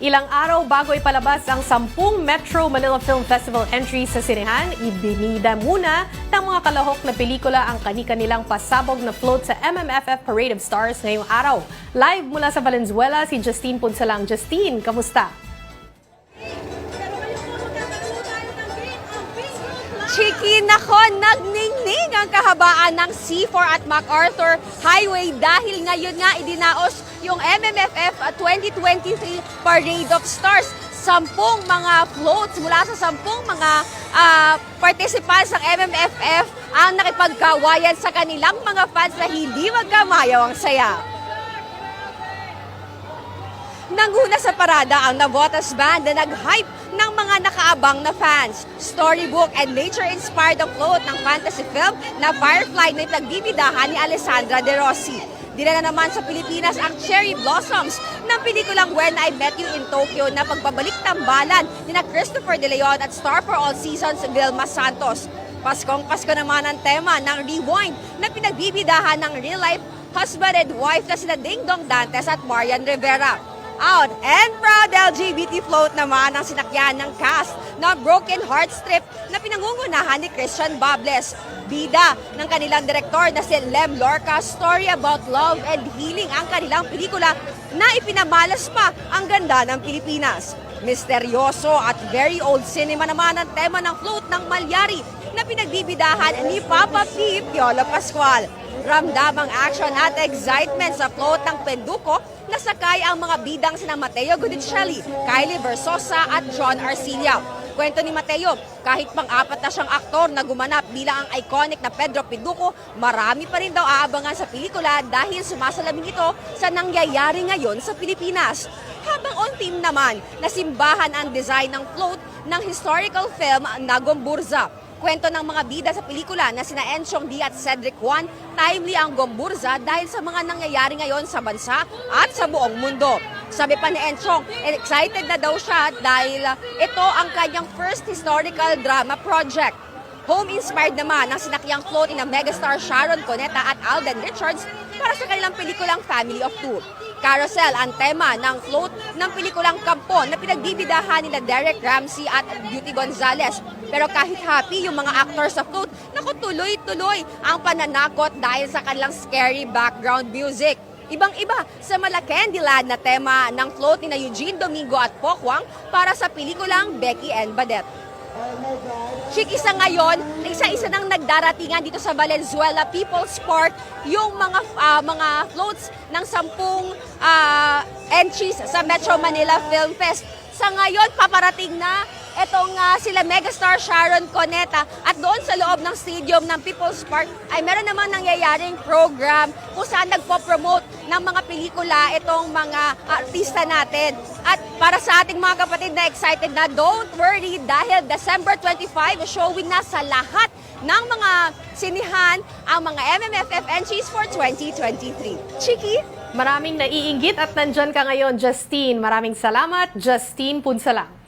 Ilang araw bago ipalabas ang 10 Metro Manila Film Festival entries sa sinehan, ibinida muna ng mga kalahok na pelikula ang kani-kanilang pasabog na float sa MMFF Parade of Stars ngayong araw. Live mula sa Valenzuela, si Justine Punsalang. Justine, kamusta? Chiki, nako, nagningning ang kahabaan ng C4 at MacArthur Highway dahil ngayon nga idinaos yung MMFF 2023 Parade of Stars. Sampung mga floats mula sa sampung mga ah, participants ng MMFF ang nakipagkawayan sa kanilang mga fans na hindi magkamayaw ang saya. Nanguna sa parada ang Navotas Band na nag-hype ng mga nakaabang na fans. Storybook and nature-inspired ang float ng fantasy film na Firefly na ipagbibidahan ni Alessandra De Rossi. Dinala naman sa Pilipinas ang Cherry Blossoms ng pelikulang When I Met You in Tokyo na pagbabalik tambalan ni na Christopher De Leon at Star for All Seasons Vilma Santos. Paskong Pasko naman ang tema ng Rewind na pinagbibidahan ng real-life husband and wife na sina Ding Dong Dantes at Marian Rivera out and proud LGBT float naman ang sinakyan ng cast ng Broken Heart Strip na pinangungunahan ni Christian Bables. Bida ng kanilang direktor na si Lem Lorca, story about love and healing ang kanilang pelikula na ipinamalas pa ang ganda ng Pilipinas. Misteryoso at very old cinema naman ang tema ng float ng Malyari na pinagbibidahan ni Papa P. Piolo Pascual. Ramdamang action at excitement sa float ng Penduko na sakay ang mga bidang sina Mateo Gudicelli, Kylie Versosa at John Arcilla. Kwento ni Mateo, kahit pang-apat na siyang aktor na gumanap bilang ang iconic na Pedro Pinduco, marami pa rin daw aabangan sa pelikula dahil sumasalamin ito sa nangyayari ngayon sa Pilipinas. Habang on team naman, nasimbahan ang design ng float ng historical film Nagomburza. Kwento ng mga bida sa pelikula na sina Enchong D at Cedric Juan, timely ang Gomburza dahil sa mga nangyayari ngayon sa bansa at sa buong mundo. Sabi pa ni Enchong, excited na daw siya dahil ito ang kanyang first historical drama project. Home-inspired naman ang sinakyang float ni na megastar Sharon Cuneta at Alden Richards para sa kanilang pelikulang Family of Two. Carousel ang tema ng float ng pelikulang Kampo na pinagbibidahan nila Derek Ramsey at Beauty Gonzalez. Pero kahit happy yung mga actors sa float, naku tuloy-tuloy ang pananakot dahil sa kanilang scary background music. Ibang-iba sa Malacandyland na tema ng float ni na Eugene Domingo at Pokwang para sa pelikulang Becky and Badet. Chick, isa ngayon, isa-isa nang nagdaratingan dito sa Valenzuela People's Park yung mga ah, mga floats ng sampung ah, entries sa Metro Manila Film Fest. Sa ngayon, paparating na itong ah, sila megastar Sharon Coneta at doon sa loob ng stadium ng People's Park ay meron namang nangyayaring program kung saan nagpo-promote ng mga pelikula itong mga artista natin. At para sa ating mga kapatid na excited na, don't worry dahil December 25, showing na sa lahat ng mga sinihan ang mga MMFF entries for 2023. Chiki? Maraming naiinggit at nandyan ka ngayon, Justine. Maraming salamat, Justine Punsalang.